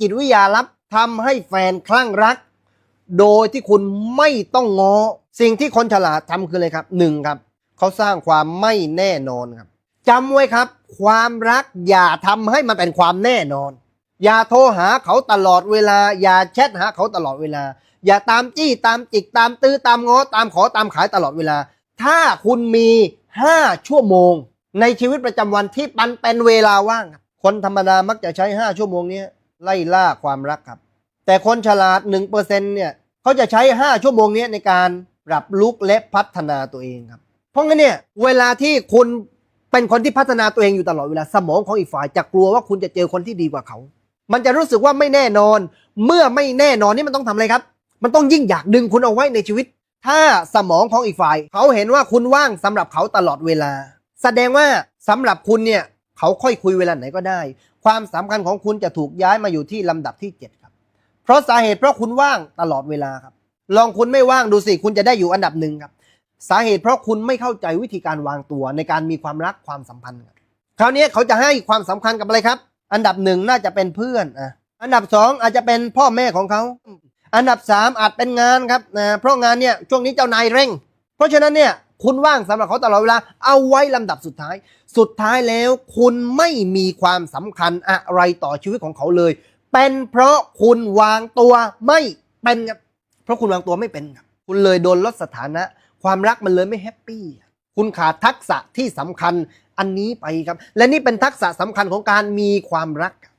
จิตวิทยาลับทำให้แฟนคลั่งรัก โดยที่คุณไม่ต้องงอ สิ่งที่คนฉลาดทำคืออะไรครับหนึ่งครับเขาสร้างความไม่แน่นอนครับจำไว้ครับ ความรักอย่าทำให้มันเป็นความแน่นอน อย่าโทรหาเขาตลอดเวลา อย่าแชทหาเขาตลอดเวลา อย่าตามจี้ตามจิกตามตื้อตามงอตามขอตามขายตลอดเวลา ถ้าคุณมี 5 ชั่วโมง ในชีวิตประจำวันที่มันเป็นเวลาว่าง คนธรรมดามักจะใช้ 5 ชั่วโมงนี้ ไล่ล่าความรักครับ แต่คนฉลาด 1%เนี่ยเขาจะใช้ 5 ชั่วโมงนี้ในการปรับลุกและพัฒนาตัวเองครับ เพราะงั้นเนี่ยเวลาที่คุณเป็นคนที่พัฒนาตัวเองอยู่ตลอดเวลาสมองของอีกฝ่ายจะกลัวว่าคุณจะเจอคนที่ดีกว่าเขา มันจะรู้สึกว่าไม่แน่นอน เมื่อไม่แน่นอนนี่มันต้องทำอะไรครับ มันต้องยิ่งอยากดึงคุณเอาไว้ในชีวิต ถ้าสมองของอีกฝ่าย เขาเห็นว่าคุณว่างสำหรับเขาตลอดเวลา แสดงว่าสำหรับคุณเนี่ย เขาค่อยคุยเวลาไหนก็ได้ ความสำคัญของคุณจะถูกย้ายมาอยู่ที่ลำดับที่ 7 ครับ เพราะสาเหตุเพราะคุณว่างตลอดเวลาครับ ลองคุณไม่ว่างดูสิคุณจะได้อยู่อันดับหนึ่งครับ สาเหตุเพราะคุณไม่เข้าใจวิธีการวางตัวในการมีความรักความสัมพันธ์ครับคราวนี้เขาจะให้ความสำคัญกับอะไรครับ อันดับหนึ่งน่าจะเป็นเพื่อนอะอันดับสองอาจจะเป็นพ่อแม่ของเขาอันดับสามอาจเป็นงานครับนะเพราะงานเนี่ยช่วงนี้เจ้านายเร่ง เพราะฉะนั้นเนี่ย คุณว่างสำหรับเขาตลอดเวลา เอาไว้ลำดับสุดท้าย สุดท้ายแล้วคุณไม่มีความสำคัญอะไรต่อชีวิตของเขาเลย เป็นเพราะคุณวางตัวไม่เป็นครับเพราะคุณวางตัวไม่เป็นครับคุณเลยโดนลดสถานะ ความรักมันเลยไม่แฮปปี้คุณขาดทักษะที่สำคัญอันนี้ไปครับ และนี่เป็นทักษะสำคัญของการมีความรักครับ